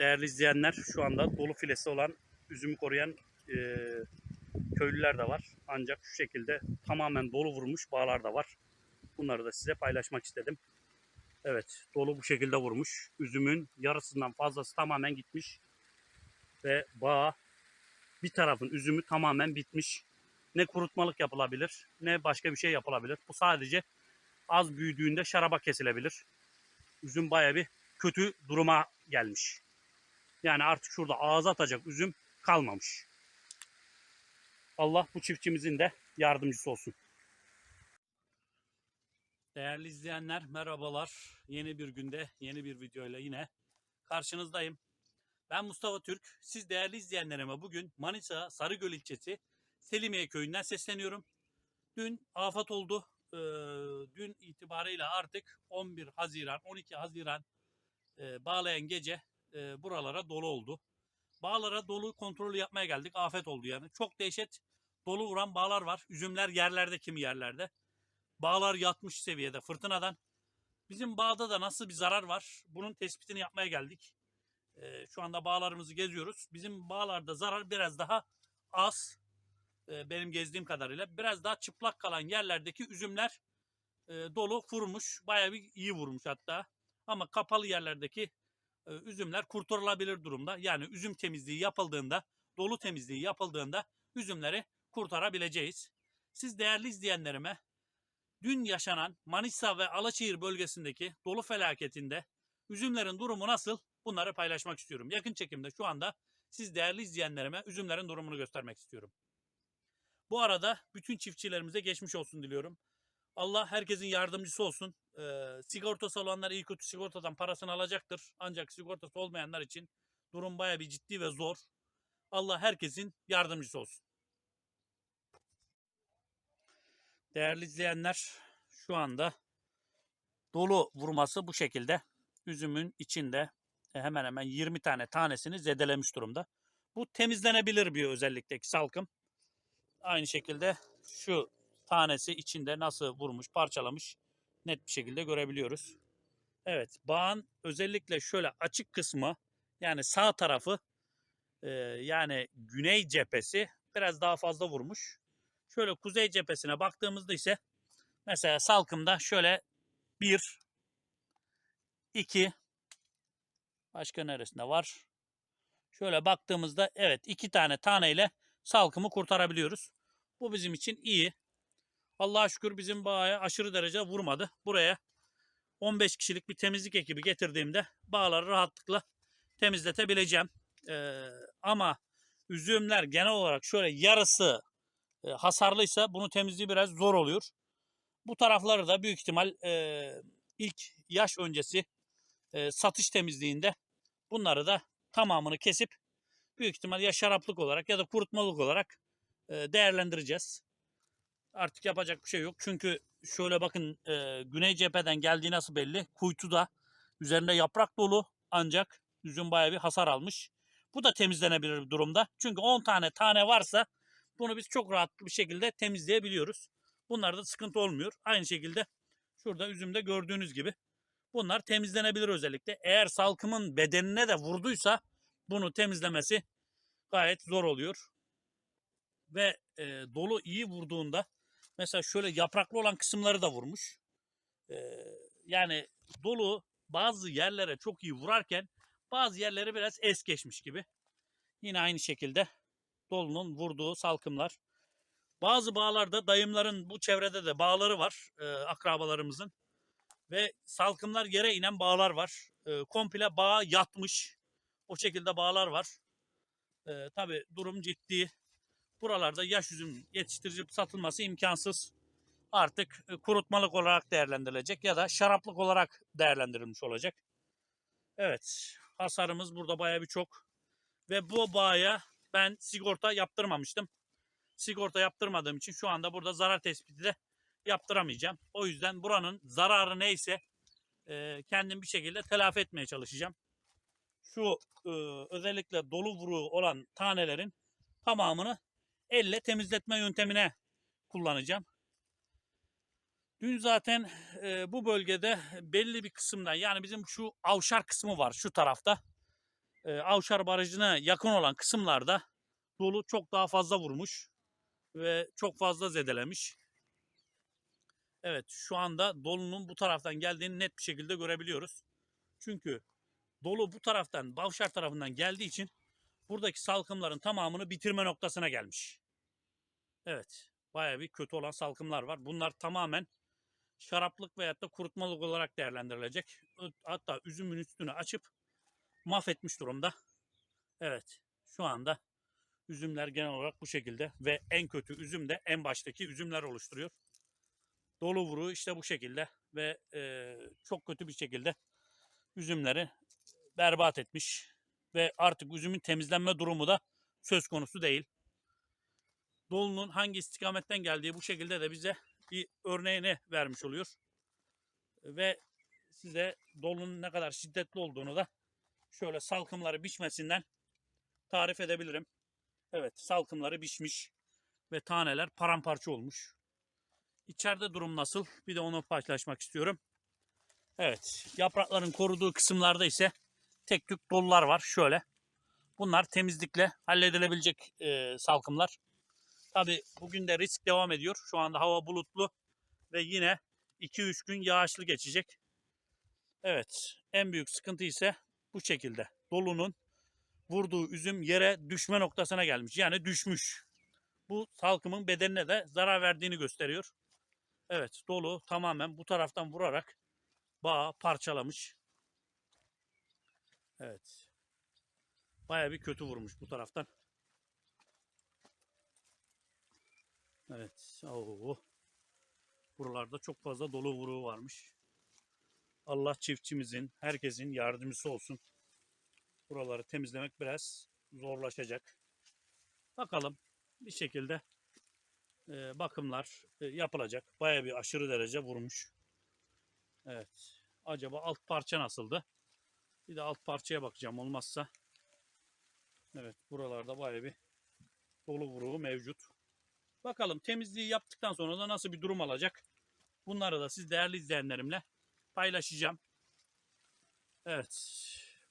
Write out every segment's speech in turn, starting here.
değerli izleyenler şu anda dolu filesi olan üzümü koruyan e, köylüler de var. Ancak şu şekilde tamamen dolu vurmuş bağlar da var. Bunları da size paylaşmak istedim. Evet dolu bu şekilde vurmuş. Üzümün yarısından fazlası tamamen gitmiş. Ve bağ bir tarafın üzümü tamamen bitmiş. Ne kurutmalık yapılabilir ne başka bir şey yapılabilir. Bu sadece az büyüdüğünde şaraba kesilebilir. Üzüm baya bir kötü duruma gelmiş. Yani artık şurada ağza atacak üzüm kalmamış. Allah bu çiftçimizin de yardımcısı olsun. Değerli izleyenler merhabalar. Yeni bir günde yeni bir videoyla yine karşınızdayım. Ben Mustafa Türk. Siz değerli izleyenlerime bugün Manisa Sarıgöl ilçesi Selimiye köyünden sesleniyorum. Dün afet oldu. Ee, dün itibarıyla artık 11 Haziran, 12 Haziran e, bağlayan gece e, buralara dolu oldu. Bağlara dolu kontrolü yapmaya geldik. Afet oldu yani. Çok dehşet dolu vuran bağlar var. Üzümler yerlerde kimi yerlerde. Bağlar yatmış seviyede fırtınadan. Bizim bağda da nasıl bir zarar var? Bunun tespitini yapmaya geldik. E, şu anda bağlarımızı geziyoruz. Bizim bağlarda zarar biraz daha az. E, benim gezdiğim kadarıyla. Biraz daha çıplak kalan yerlerdeki üzümler e, dolu vurmuş. Bayağı bir iyi vurmuş hatta. Ama kapalı yerlerdeki üzümler kurtarılabilir durumda. Yani üzüm temizliği yapıldığında, dolu temizliği yapıldığında üzümleri kurtarabileceğiz. Siz değerli izleyenlerime dün yaşanan Manisa ve Alaşehir bölgesindeki dolu felaketinde üzümlerin durumu nasıl bunları paylaşmak istiyorum. Yakın çekimde şu anda siz değerli izleyenlerime üzümlerin durumunu göstermek istiyorum. Bu arada bütün çiftçilerimize geçmiş olsun diliyorum. Allah herkesin yardımcısı olsun. Ee, sigortası olanlar iyi kötü sigortadan parasını alacaktır. Ancak sigortası olmayanlar için durum baya bir ciddi ve zor. Allah herkesin yardımcısı olsun. Değerli izleyenler şu anda dolu vurması bu şekilde. Üzümün içinde e, hemen hemen 20 tane tanesini zedelemiş durumda. Bu temizlenebilir bir özellikteki salkım. Aynı şekilde şu tanesi içinde nasıl vurmuş, parçalamış net bir şekilde görebiliyoruz. Evet, bağın özellikle şöyle açık kısmı yani sağ tarafı e, yani güney cephesi biraz daha fazla vurmuş. Şöyle kuzey cephesine baktığımızda ise mesela salkımda şöyle bir, iki, başka neresinde var? Şöyle baktığımızda evet iki tane taneyle salkımı kurtarabiliyoruz. Bu bizim için iyi. Allah'a şükür bizim bağa aşırı derece vurmadı. Buraya 15 kişilik bir temizlik ekibi getirdiğimde bağları rahatlıkla temizletebileceğim. Ee, ama üzümler genel olarak şöyle yarısı e, hasarlıysa bunu temizliği biraz zor oluyor. Bu tarafları da büyük ihtimal e, ilk yaş öncesi e, satış temizliğinde bunları da tamamını kesip büyük ihtimal ya şaraplık olarak ya da kurutmalık olarak e, değerlendireceğiz. Artık yapacak bir şey yok. Çünkü şöyle bakın e, güney cepheden geldiği nasıl belli. Kuytuda üzerinde yaprak dolu ancak üzüm bayağı bir hasar almış. Bu da temizlenebilir bir durumda. Çünkü 10 tane tane varsa bunu biz çok rahat bir şekilde temizleyebiliyoruz. Bunlarda sıkıntı olmuyor. Aynı şekilde şurada üzümde gördüğünüz gibi bunlar temizlenebilir özellikle. Eğer salkımın bedenine de vurduysa bunu temizlemesi gayet zor oluyor. Ve e, dolu iyi vurduğunda mesela şöyle yapraklı olan kısımları da vurmuş. E, yani dolu bazı yerlere çok iyi vurarken bazı yerleri biraz es geçmiş gibi. Yine aynı şekilde dolunun vurduğu salkımlar. Bazı bağlarda dayımların bu çevrede de bağları var e, akrabalarımızın. Ve salkımlar yere inen bağlar var. E, komple bağ yatmış. O şekilde bağlar var. E, Tabi durum ciddi. Buralarda yaş üzüm yetiştirip satılması imkansız. Artık e, kurutmalık olarak değerlendirilecek ya da şaraplık olarak değerlendirilmiş olacak. Evet hasarımız burada baya bir çok. Ve bu bağa ben sigorta yaptırmamıştım. Sigorta yaptırmadığım için şu anda burada zarar tespiti de yaptıramayacağım. O yüzden buranın zararı neyse e, kendim bir şekilde telafi etmeye çalışacağım. Şu e, özellikle dolu vuru olan tanelerin tamamını elle temizletme yöntemine kullanacağım. Dün zaten e, bu bölgede belli bir kısımdan yani bizim şu avşar kısmı var şu tarafta. e, Avşar Barajı'na yakın olan kısımlarda dolu çok daha fazla vurmuş ve çok fazla zedelemiş. Evet şu anda dolunun bu taraftan geldiğini net bir şekilde görebiliyoruz. Çünkü dolu bu taraftan Bavşar tarafından geldiği için buradaki salkımların tamamını bitirme noktasına gelmiş. Evet baya bir kötü olan salkımlar var. Bunlar tamamen şaraplık veyahut da kurutmalık olarak değerlendirilecek. Hatta üzümün üstünü açıp mahvetmiş durumda. Evet şu anda üzümler genel olarak bu şekilde ve en kötü üzüm de en baştaki üzümler oluşturuyor. Dolu vuru işte bu şekilde ve e, çok kötü bir şekilde üzümleri berbat etmiş ve artık üzümün temizlenme durumu da söz konusu değil. Dolunun hangi istikametten geldiği bu şekilde de bize bir örneğini vermiş oluyor. Ve size dolunun ne kadar şiddetli olduğunu da şöyle salkımları biçmesinden tarif edebilirim. Evet salkımları biçmiş ve taneler paramparça olmuş. İçeride durum nasıl? Bir de onu paylaşmak istiyorum. Evet yaprakların koruduğu kısımlarda ise tek tük dolular var şöyle. Bunlar temizlikle halledilebilecek e, salkımlar. Tabi bugün de risk devam ediyor. Şu anda hava bulutlu ve yine 2-3 gün yağışlı geçecek. Evet en büyük sıkıntı ise bu şekilde. Dolunun vurduğu üzüm yere düşme noktasına gelmiş. Yani düşmüş. Bu salkımın bedenine de zarar verdiğini gösteriyor. Evet dolu tamamen bu taraftan vurarak bağı parçalamış. Evet. Baya bir kötü vurmuş bu taraftan. Evet. Oo. Buralarda çok fazla dolu vuruğu varmış. Allah çiftçimizin, herkesin yardımcısı olsun. Buraları temizlemek biraz zorlaşacak. Bakalım bir şekilde e, bakımlar e, yapılacak. Baya bir aşırı derece vurmuş. Evet. Acaba alt parça nasıldı? Bir de alt parçaya bakacağım olmazsa. Evet buralarda baya bir dolu vuruğu mevcut. Bakalım temizliği yaptıktan sonra da nasıl bir durum alacak? Bunları da siz değerli izleyenlerimle paylaşacağım. Evet.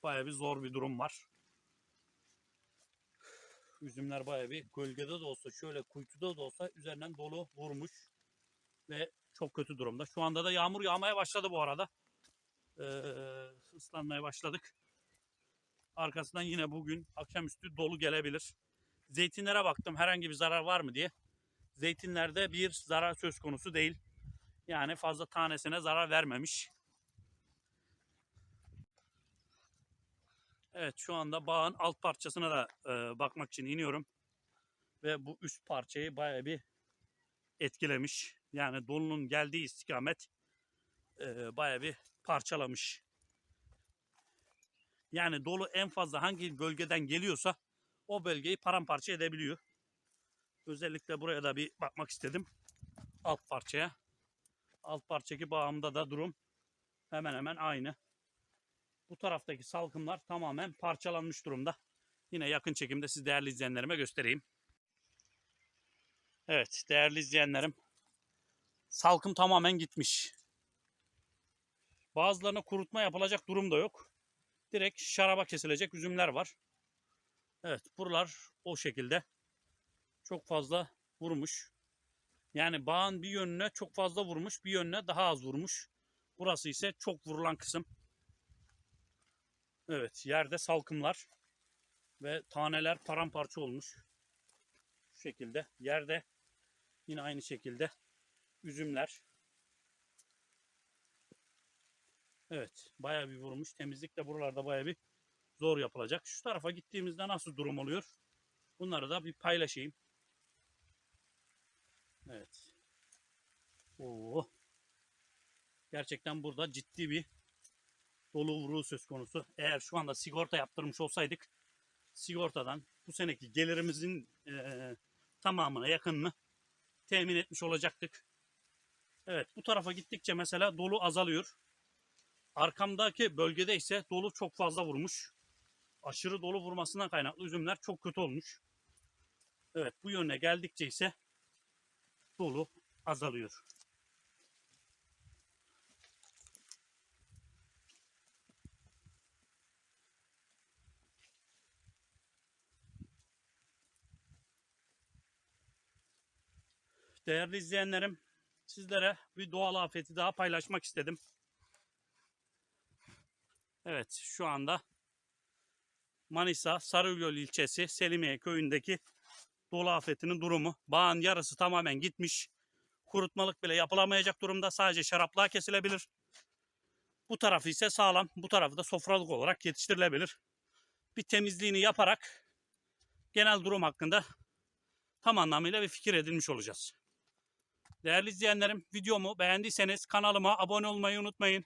Baya bir zor bir durum var. Üzümler baya bir gölgede de olsa şöyle kuytuda da olsa üzerinden dolu vurmuş. Ve çok kötü durumda. Şu anda da yağmur yağmaya başladı bu arada. Ee, ıslanmaya başladık. Arkasından yine bugün akşamüstü dolu gelebilir. Zeytinlere baktım herhangi bir zarar var mı diye. Zeytinlerde bir zarar söz konusu değil. Yani fazla tanesine zarar vermemiş. Evet şu anda bağın alt parçasına da e, bakmak için iniyorum. Ve bu üst parçayı baya bir etkilemiş. Yani dolunun geldiği istikamet e, baya bir parçalamış. Yani dolu en fazla hangi bölgeden geliyorsa o bölgeyi paramparça edebiliyor. Özellikle buraya da bir bakmak istedim. Alt parçaya. Alt parçaki bağımda da durum hemen hemen aynı. Bu taraftaki salkımlar tamamen parçalanmış durumda. Yine yakın çekimde siz değerli izleyenlerime göstereyim. Evet değerli izleyenlerim. Salkım tamamen gitmiş. Bazılarına kurutma yapılacak durum da yok. Direkt şaraba kesilecek üzümler var. Evet buralar o şekilde. Çok fazla vurmuş. Yani bağın bir yönüne çok fazla vurmuş, bir yönüne daha az vurmuş. Burası ise çok vurulan kısım. Evet, yerde salkımlar ve taneler paramparça olmuş. Şu şekilde. Yerde yine aynı şekilde üzümler. Evet, bayağı bir vurmuş. Temizlik de buralarda bayağı bir zor yapılacak. Şu tarafa gittiğimizde nasıl durum oluyor? Bunları da bir paylaşayım. Evet. Oo. Gerçekten burada ciddi bir dolu vuruğu söz konusu. Eğer şu anda sigorta yaptırmış olsaydık sigortadan bu seneki gelirimizin e, tamamına yakınını temin etmiş olacaktık. Evet bu tarafa gittikçe mesela dolu azalıyor. Arkamdaki bölgede ise dolu çok fazla vurmuş. Aşırı dolu vurmasından kaynaklı üzümler çok kötü olmuş. Evet bu yöne geldikçe ise dolu azalıyor. Değerli izleyenlerim, sizlere bir doğal afeti daha paylaşmak istedim. Evet, şu anda Manisa Sarıgöl ilçesi Selimiye köyündeki dolu afetinin durumu. Bağın yarısı tamamen gitmiş. Kurutmalık bile yapılamayacak durumda. Sadece şaraplığa kesilebilir. Bu tarafı ise sağlam. Bu tarafı da sofralık olarak yetiştirilebilir. Bir temizliğini yaparak genel durum hakkında tam anlamıyla bir fikir edinmiş olacağız. Değerli izleyenlerim videomu beğendiyseniz kanalıma abone olmayı unutmayın.